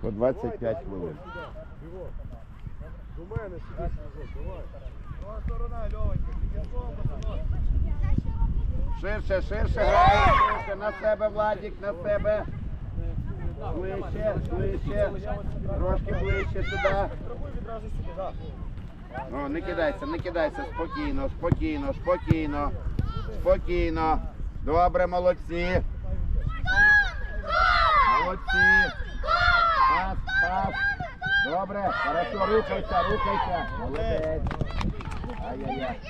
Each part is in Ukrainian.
По 25 хвилин. До мене. Ширше, ширше грає, ширше на себе, Владик, на себе. Ближче, ближче. Трошки ближче сюди. Ну, не кидайся, не кидайся, спокійно, спокійно, спокійно, спокійно. Добре, молодці. Молодці. Пас, пас. Добре, хорошо, рухайся, рухайся. Молодець. Ай-яй-яй.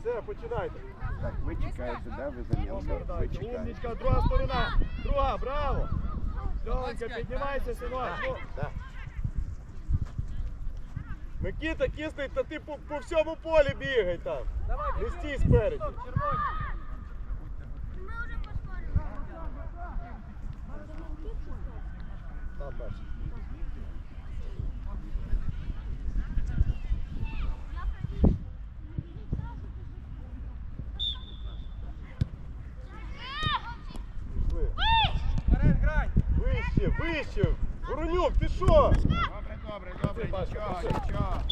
Все, починайте. Так, ви чекаєте, да, ви за нього? Ви чекаєте. Умничка, друга сторона. Друга, браво. Льовенька, піднімайся, синок. Ну, Да. Микита, кислий, та ти по, по всьому полі бігай там. Не стій спереді. Там перший. Пішли. Вище, вище. Воронюк, ти що? Добре, добре, добре, нічого, нічого.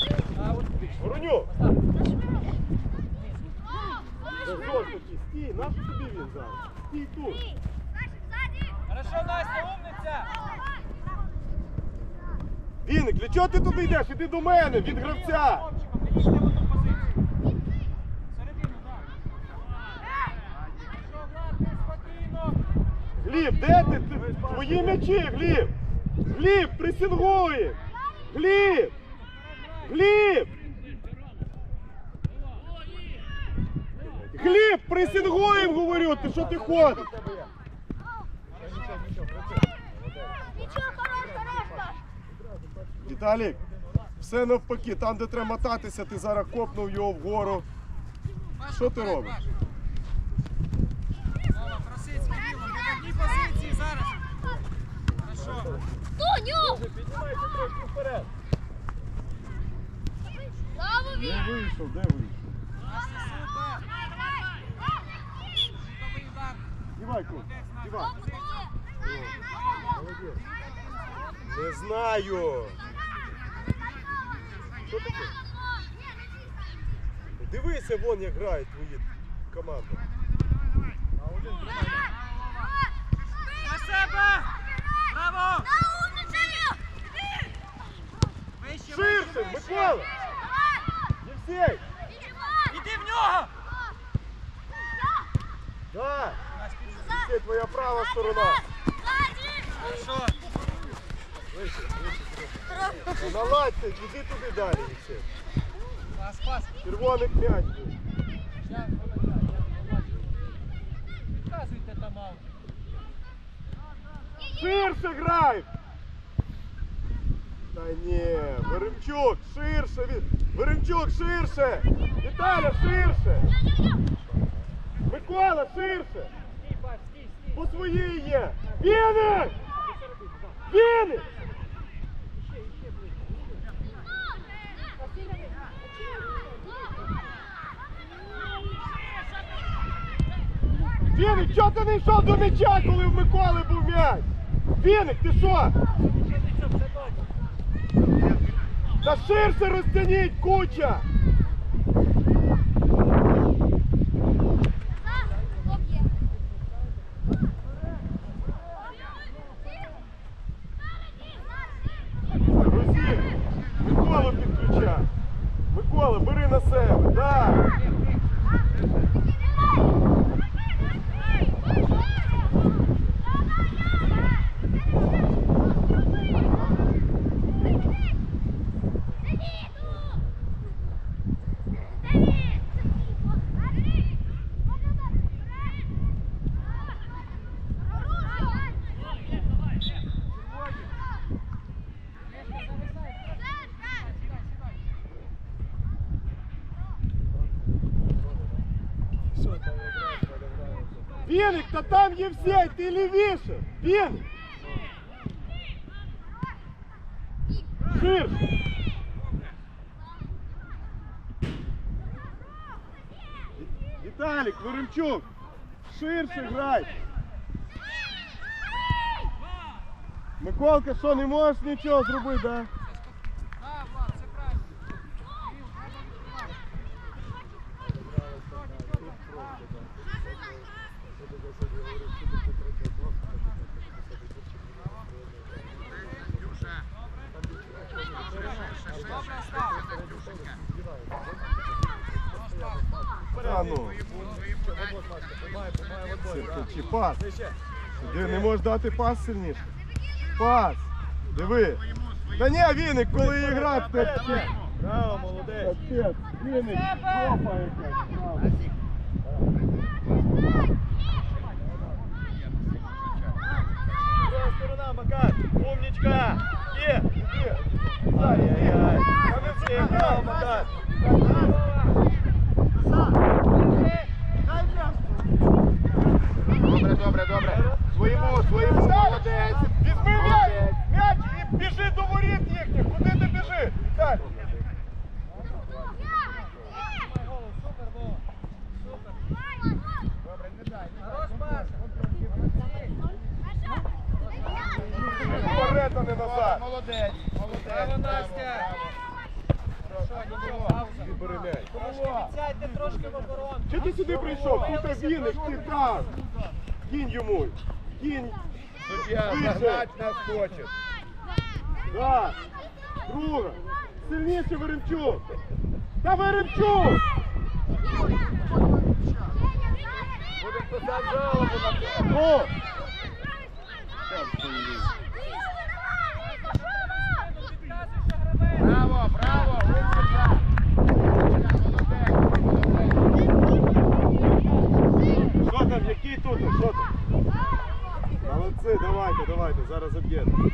Воронюк. Стій, наш тобі він зараз. Стій тут. Хорошо, Настя, умниця! Віник, для чого ти туди йдеш? Іди до мене, від гравця. Гліб, де ти? Твої м'ячі, Гліб! Гліб, пресингує! Гліб! Гліб! Гліб, пресингуєм, говорю, ти що ти ходиш? Віталік, все навпаки, там, де треба мотатися, ти зараз копнув його вгору. Що ти робиш? Одній позиції зараз. Хорошо. Піднімайся трошки вперед. Слава Де вийшов, де вийшов? Настя, супер. Готовий удар. Дівай, Кур, дівай. Молодець. Не знаю. Що таке? Дивися вон, як грають твої команди. На себе! Браво! Ширше. Микола! Євсей! Іди в нього! Да! Євсей, твоя права сторона. Хорошо. Вище, вище. Ну, Наладьте, іди туди далі, Пас, пас. Червоний побачу. Показуйте там аут. Ширше грай! Та ні, Веремчук, ширше! Веремчук, ширше! Віталя, ширше! Микола, ширше! По своїй є! Віник! Віник! Віник, чого ти не йшов до м'яча, коли в Миколи був м'яч? Віник, ти що? Та ширше розтягніть, куча! Миколу підключай. Микола, бери на себе, да. Віник, та там є всі, ти лівіше. Віник. Ширше. Віталік, Веремчук, ширше грай. Миколка, що не можеш нічого зробити, да? Чи пас? Ти не можеш дати пас сильніше? Пас! Диви! Та ні, Віник, коли грати, це таке. Браво, молодець. Капець, Віник, жопа якась. Сторона, Макар. Умничка. Є. Є. Ай-яй-яй. Все, браво, Макар. Добре, добре, добре. Своєму, своєму, молодець. Візьми м'яч! Молодець. М'яч і біжи до воріт їхніх! Куди ти біжи? Віталій! Супер, Вова. Супер. Добре, не дай. Хорош пас. Вперед, а не назад! Молодець, молодець. Браво, Настя. Що, нічого, пауза. Бери м'яч. Сядьте трошки в оборону. Чи ти сюди прийшов? Тут Віник, ти там! Кінь йому! Кінь! Суддя, Вище. загнать нас хоче. Да! Друга! Сильніше Веремчук! Та Веремчук! Браво, браво. Що там, який тут? Що давайте, давайте, зараз об'єднуємо.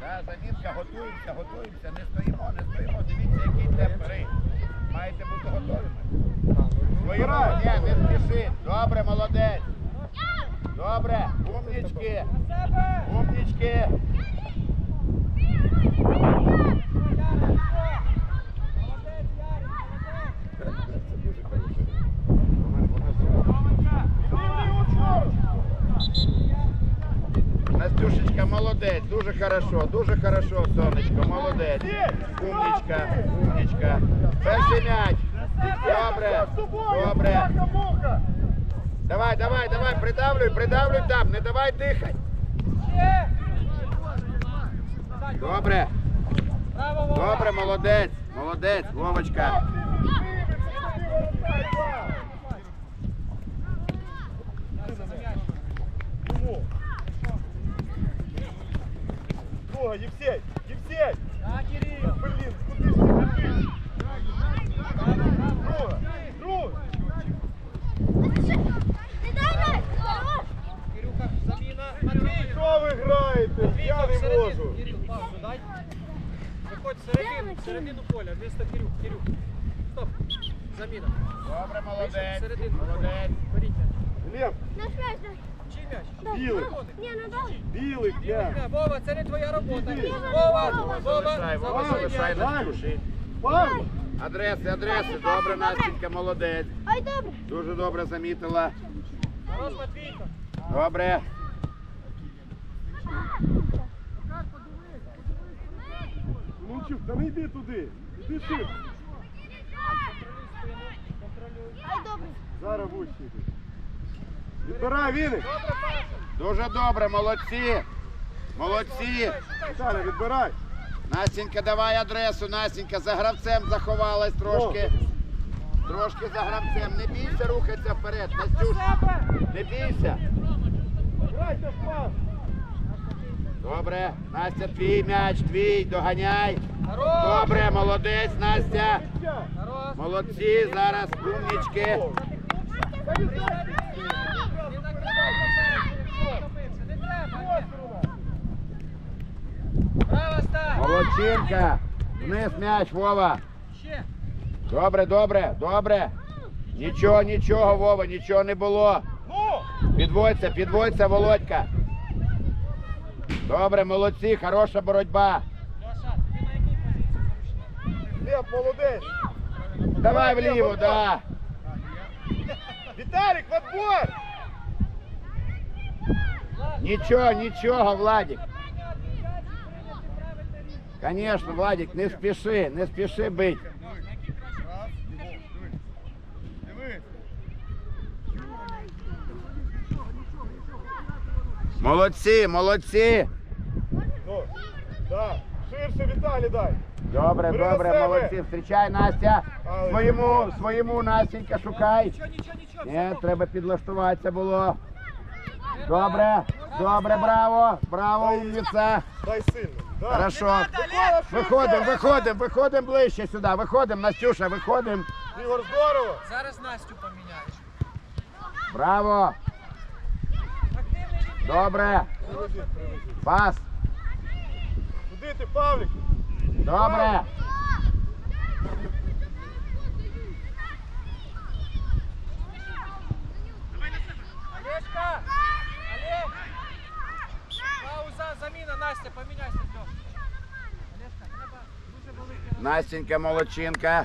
Да, замітка, готуємося, готуємося, не стоїмо, не стоїмо. Дивіться, який темп гри. Маєте бути готовими. Ні, не спіши. Добре, молодець. Добре, умнічки, умнічки. Ярик, Молодець, Ярик, молодець! Настюшечка, молодець, дуже хорошо, дуже хорошо, сонечко, молодець. Умнічка, умнічка. Перший м'яч. Добре, добре. Давай, давай, давай, придавлюй, придавлюй там, не давай дихати. Добре, добре, молодець, молодець, Вовочка. Друга, Євсей! Євсей! Так, Кирил! Блін, куди ж ти біжиш? Друга! Друга! Кирюха, заміна. Матвій! Що ви граєте? Я не Всередину. можу. Кирил, паузу дай. Виходь всередину поля, вместо Кирюх, Кирюх. Стоп. Заміна. Добре, молодець, всередину. молодець. Беріть м'яч. Глеб, Чий м'яч? білий, Червоний. білий, Глеб. М'яч. Вова, це не твоя робота. Іди. Вова, Вова, залишай, Вова, залишай залишай! Адреси, адреси, добре, Настенька, молодець. Ой, добре. Дуже добре замітила. Хорош, Матвійко. Добре. Лунчук, та не йди туди. Йди швидше. Зараз вище йди. Відбирай, Віник. Дуже добре, молодці. Молодці. Віталя, відбирай. Настенька, давай адресу, Настенька, за гравцем заховалась трошки. Трошки за гравцем. Не бійся, рухайся вперед. Настюш, не бійся. Грайте в пас. Добре. Настя, твій м'яч, твій, доганяй. Добре, молодець, Настя. Молодці, зараз умнічки. Молодчинка. Вниз м'яч, Вова. Добре, добре, добре. Нічого, нічого, Вова, нічого не було. Підводься, підводься, Володька. Добре, молодці, хороша боротьба. Леша, ти на якій позиції зручний? Глеб, молодець. Давай вліво, да. Віталік, в отбор! Нічого, нічого, Владик. Конечно, Владик, не спіши, не спіши бить. Молодці, молодці. Ну, да. Ширше Віталі дай. Добре, Бери на добре, себе. молодці. Встрічай, Настя. Але Своєму, своєму Настенька шукай. Нічого, нічого, нічого. Ні, треба підлаштуватися було. Добре, добре, браво, браво, умниця. Дай сильно. Да. Хорошо. Микола, ширше. Виходимо, виходимо, виходимо ближче сюди. Виходимо, Настюша, виходимо. Ігор, здорово. Зараз Настю поміняєш. Браво. Активний він. Добре. Привези, привези. Пас. Куди ти, Павлік? Добре. Олежка! Олег! Пауза, заміна, Настя, поміняйся, Льош. Олежка, треба дуже великий. Настенька, молодчинка.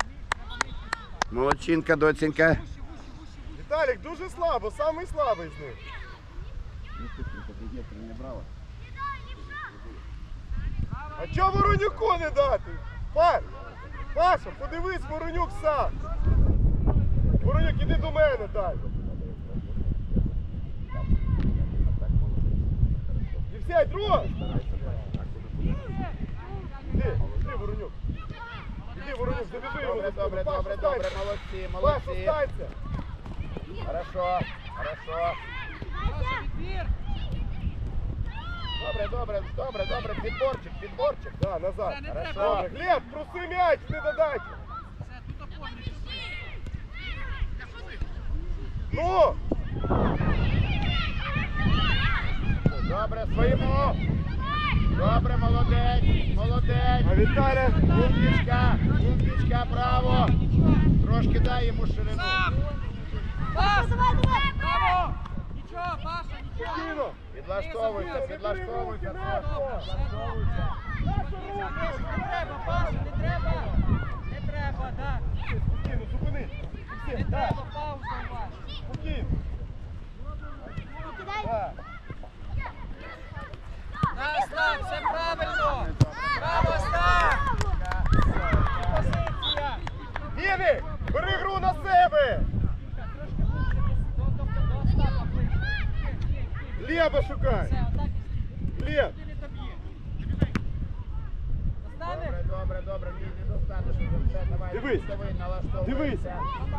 Молодчинка, доцінька. Віталік дуже слабо, самий слабий з них. А чого Воронюку не дати? Паш, Паша, подивись, Воронюк сам. Воронюк, іди до мене дай. І все, друг. Іди, іди, Воронюк. Іди, Воронюк, завіжи його. Добре, до добре, Паша, добре, добре, молодці, Паша, молодці. останься. Хорошо, хорошо. Відбір! Добре, добре, добре, добре. Підборчик, підборчик. Да, назад. Це не Хорошо. треба. Глеб, проси м'яч, не додачі. Все, тут опорний. Ну! Добре, своєму. Добре, молодець, молодець. А Віталя? Умничка, умничка, браво. Трошки дай йому ширину. Пас! Давай, давай. Нічого, Нічого. Підлаштовуйся, підлаштовуйся. Не треба, Паша, не треба. Не треба, так. Спокійно, зупини. Не треба, пауза у вас. спокійно. Кидай. Так. Так, так, все правильно. Браво, Став! Позиція. Віни, бери гру на себе. До, до, до Остапа ближче. Глеба шукай. Глеб. Добре, добре, добре, ні, не достанеш. Давай, Дивись. налаштовуйся. Дивись,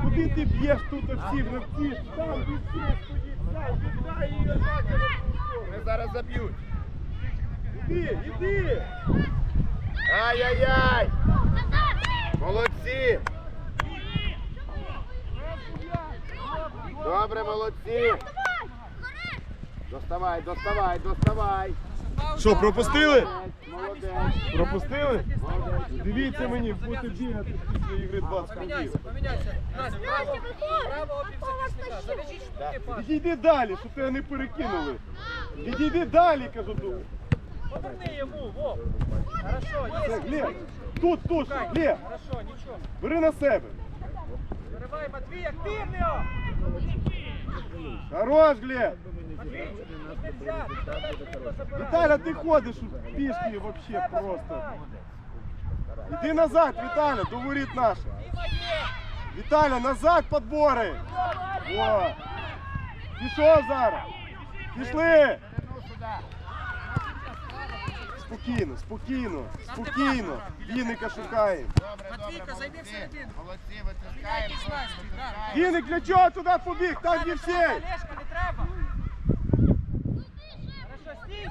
куди ти б'єш тут всі гравці? Там вісі стоїть, віддай її назад. Вони зараз заб'ють. Іди, іди. Ай-яй-яй! Молодці! Добре, молодці! Доставай, доставай, доставай! Що, пропустили? Молодець! Пропустили? Дивіться мені, бути бігати після ігри 20 років. Поміняйся, поміняйся. Настя, право, право. Відійди далі, щоб тебе не перекинули. Відійди далі, кажу тут. Поверни йому, Вов. Хорошо, є. Глеб, тут, тут, Шукай. Хорошо, нічого. бери на себе. Виривай, Матвій, активний! Хорош, Глеб. Віталя, ти ходиш у пішки вообще просто. Іди назад, Віталя, до воріт наших. Віталя, назад подбори. О. Пішов зараз. Пішли. Спокійно, спокійно, спокійно. Вінника шукаємо. Матвійка, зайди молодці. всередину. Молодці, витискаємо. Вінник для чого туди побіг? Там Не Євсей. треба, Олешка, не треба. Хорошо, стійте, чекайте, да. Можна? Ближче, Діма. Хорошо, іще. Друга. Браво. Добре, браво, браво! Ай-яй-яй, Настя. Молодець, Настя,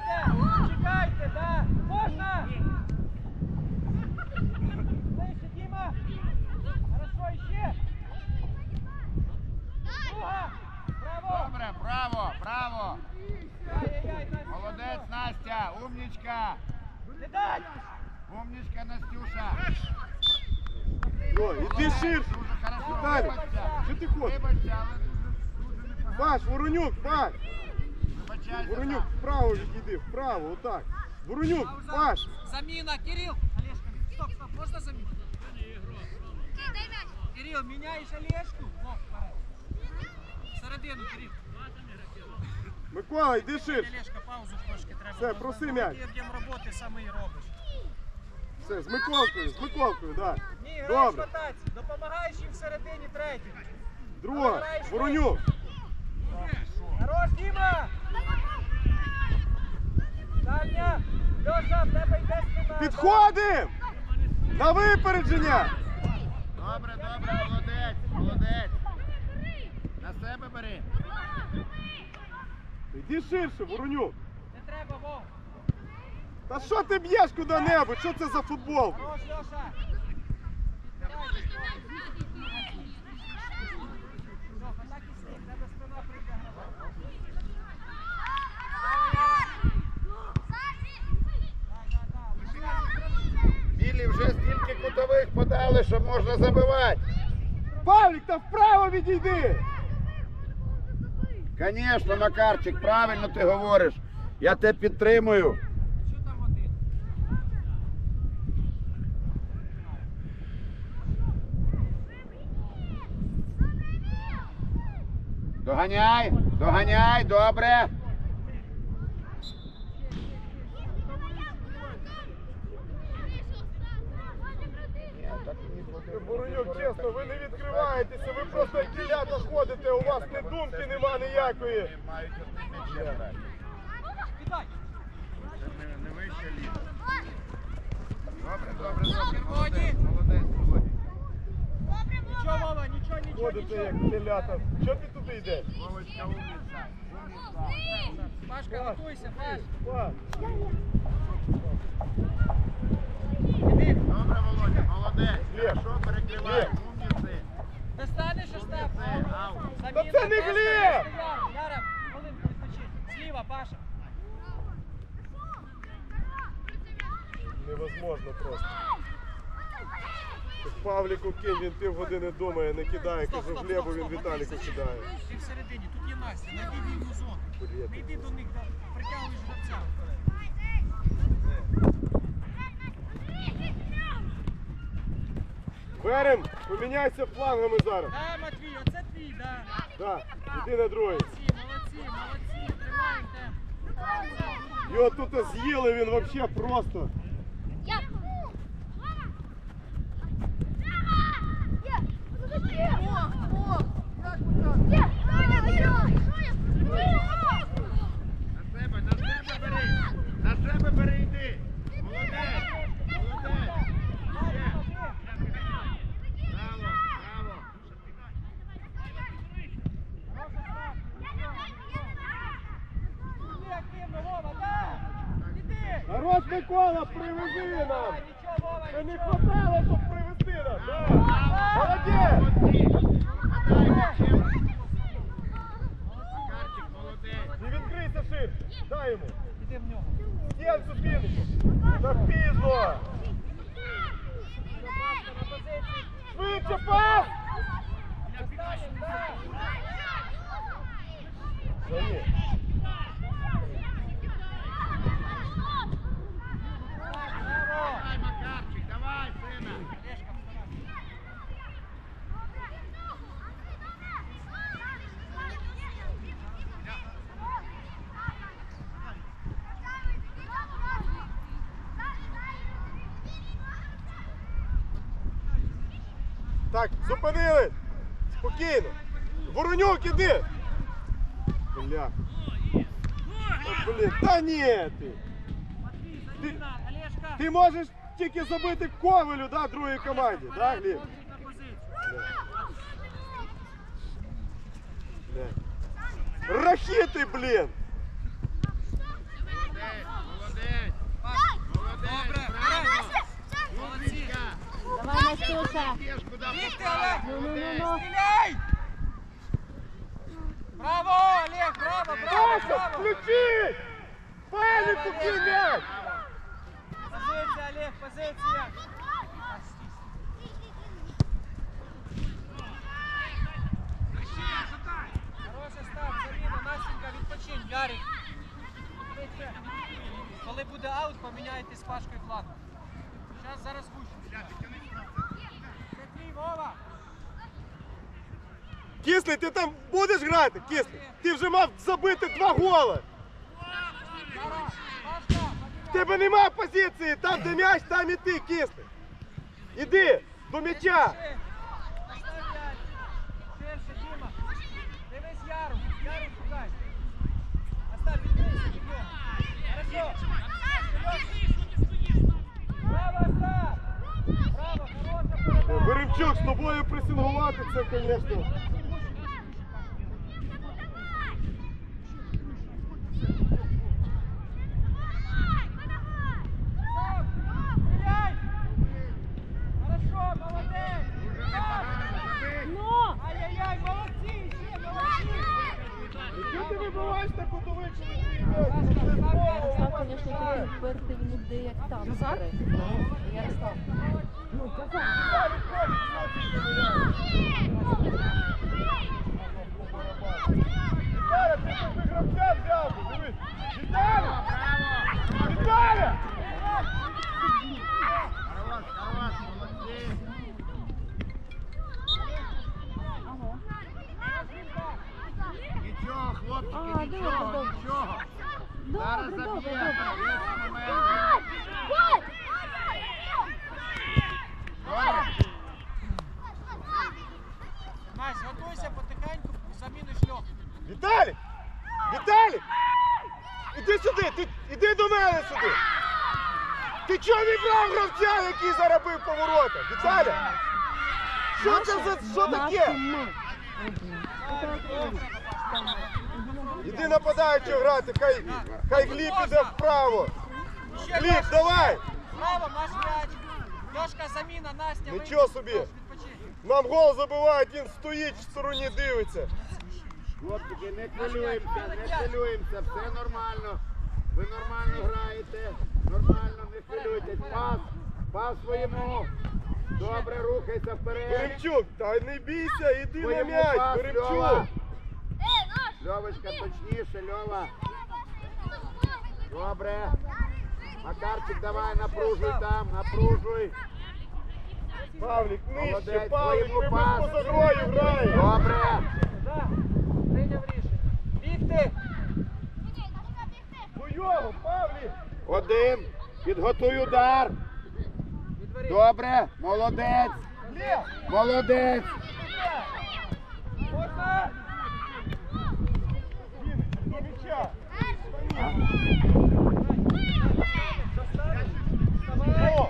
умничка! Настюша! О, іди ширше. Віталій, що ти ходиш? Вибачся, але. Паш, Воронюк, Паш. Воронюк, вправо відійди, вправо, отак. Воронюк, Паш. Заміна, Кирил. Олешка, стоп, стоп, можна заміну? Кирил, міняєш Олешку? Середину, Кирил. Микола, йди ширше. Олешка, паузу трошки треба. Все, проси м'яч. Об'єм роботи саме і робиш. Все, з Миколкою, з Миколкою, да. Ні, граєш в атаці. Допомагаєш їм всередині третій. Друга, Воронюк. Хорош, Діма! Підходим! На випередження! Добре, добре, молодець, молодець. На себе бери. Йди ширше, Воронюк. Не треба, Вов. Та що ти б'єш куди-небудь? Що це за футбол? Хорош, Льоша. Льоха, так і стій, в тебе спина притягнута. Білі вже стільки кутових подали, що можна забивати. Павлік, та вправо відійди! Звісно, Макарчик, правильно ти говориш. Я тебе підтримую. Доганяй, доганяй, добре. Ні, так не буде. Воронюк, чесно, ви не відкриваєтеся, ви просто як тілята ходите, у вас не думки нема ніякої. Не, вище літа. Добре, добре, добре. Молодець, молодець. Нічого, Вова, нічого, нічого, Ходите як телята. Що ти туди йдеш? Вовочка умниця. Пашка, готуйся, Паш. Пас. Добре, Володя, молодець. Хорошо перекривай. Остап? Умниці. Ау. Заміна. Та це не Глеб! Яра, хвилинку відпочинь. Зліва, Паша. Невозможно просто. Павліку кинь, він півгодини думає, не кидає. Кажу, Глебу, він. Віталіку кидає. Ти всередині, тут є Настя, найди вільну зону. Не йди до них, да, притягуєш гравця. Берем, поміняйся флангами зараз. Да, Матвій, оце твій, да. Так, іди на другий. Молодці, молодці, молодці, тримайте. Його тут з'їли, він взагалі просто. На себе, на себе бери. На себе бери, йди. Молодець. Молодець. Є. Браво, браво. Іди активно, Вова, да. Іди. Хорош Микола, привези нам! Нічого, Вова, Це не хватало, щоб привести нас! Молодець! Спокійно! Воронюк, іди! Бля. Та, блін, та ні ти! Матвій, заміна, Олешка. Ти можеш тільки забити ковалю, да, другій команді, да, Гліб? Смотрить на позицію. Бля. Рахіти, блін! Молодець, молодець. Паш, Молодець, Добре, браво. молодці. Умничка. Давай, Настюша. Б'єш, куди Бігти, попав. Олег. Молодець. Стріляй! Браво, Олег, браво, браво, Паша, браво! включи! Паніку кинь м'яч! Позиція, Олег, позиція! Хороший старт, заміна, Настенька, відпочинь, Ярик. Швидше. Коли буде аут, поміняйтесь з Пашкою флангом. Зараз, зараз гуще. Це твій, Вова! Кислий, ти там будеш грати? Кислий. Ти вже мав забити два гола. В тебе нема позиції, там де м'яч, там і ти, кислий. Іди до м'яча. Дивись Яру. Яру шукай. Від. Хорошо. Браво, Остап! Браво, хороша передача. Веремчук, з тобою пресингувати це, звісно. Остап, стріляй! Хорошо, молодець! Ну! Ай-яй-яй, молодці, ще молодці! Чого ти вибиваєш на кутовий, коли твій м'яч? Ярослав, звісно, такий впертий в люди, як там. Ярослав. Oh, Настя, готуйся потихеньку, заміниш льох. Віталік! Віталік! Іди сюди, ти, іди до мене сюди! Ти чого не брав гравця, який заробив поворота? Віталя! Що це за що таке? Іди нападаючи грати, хай, хай Гліб іде вправо. Гліб, давай! Право, наш м'яч. Льошка, заміна, Настя. Нічого собі. Нам гол забивають, він стоїть в стороні, дивиться. Хлопчики, не хвилюємося, не хвилюємося, все нормально. Ви нормально граєте, нормально, не хвилюйтесь. Пас, пас своєму. Добре, рухайся вперед. Беремчук, та не бійся, іди на Своєму м'яч, пас, Льова. Льовочка, точніше, Льова. Добре. Макарчик, давай, напружуй там, напружуй. Павлік, нижче, Павлік, ми без пас. грою граємо. Добре. Прийняв рішення. Бігти. До його, Павлік. Один. Підготуй удар. Добре. Молодець. Молодець. Можна? він до м'яча. Вставай. О,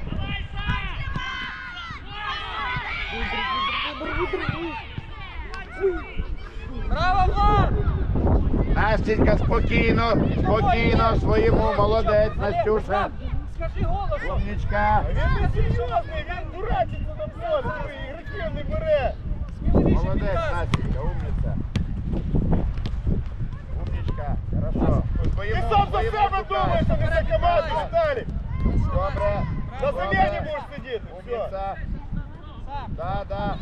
Браво, Влад! Настенька, спокійно, спокійно, своєму, молодець, Настюша. Скажи голосом. Умничка. він не серйозний, він дурачиться на полі, коли ігроків не бере. Молодець. Настенька, умниця. Умничка, хорошо. Ти Своєму, сам за своєму себе думаєш, а не за команду, Віталій. Добре. На Добре. заміні будеш сидіти, все. Умниця. Да, да.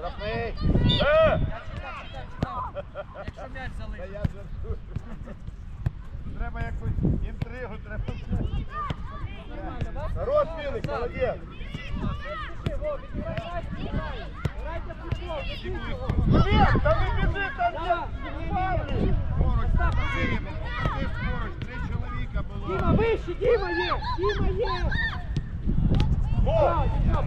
Штрафний. Якщо м'яч Та залишить. Треба якусь інтригу, треба. Хорош, Фіник, молодець. В футбол, не біжи, там є Поруч, три чоловіка було. Діма, вище, Діма є! Діма є! О, Так,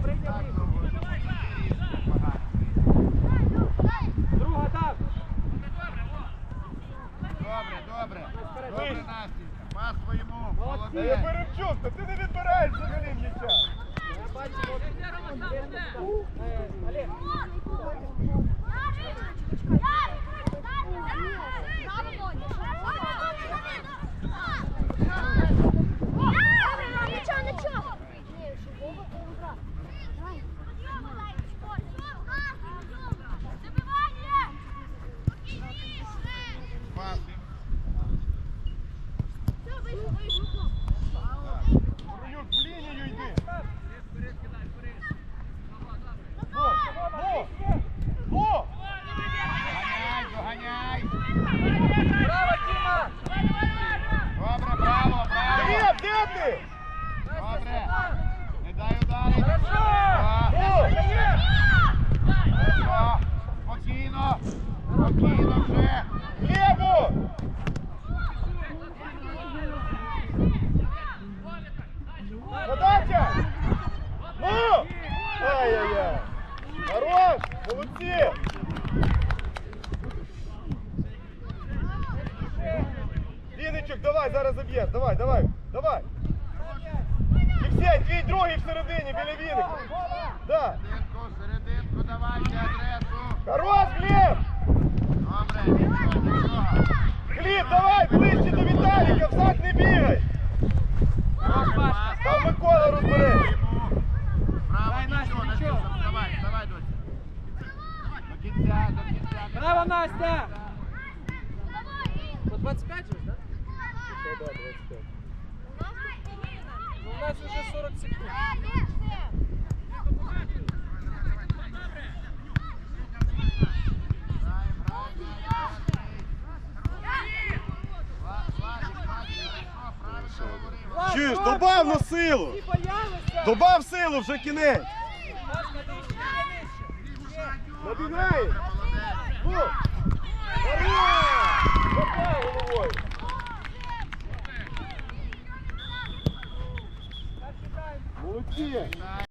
Não sei que nem.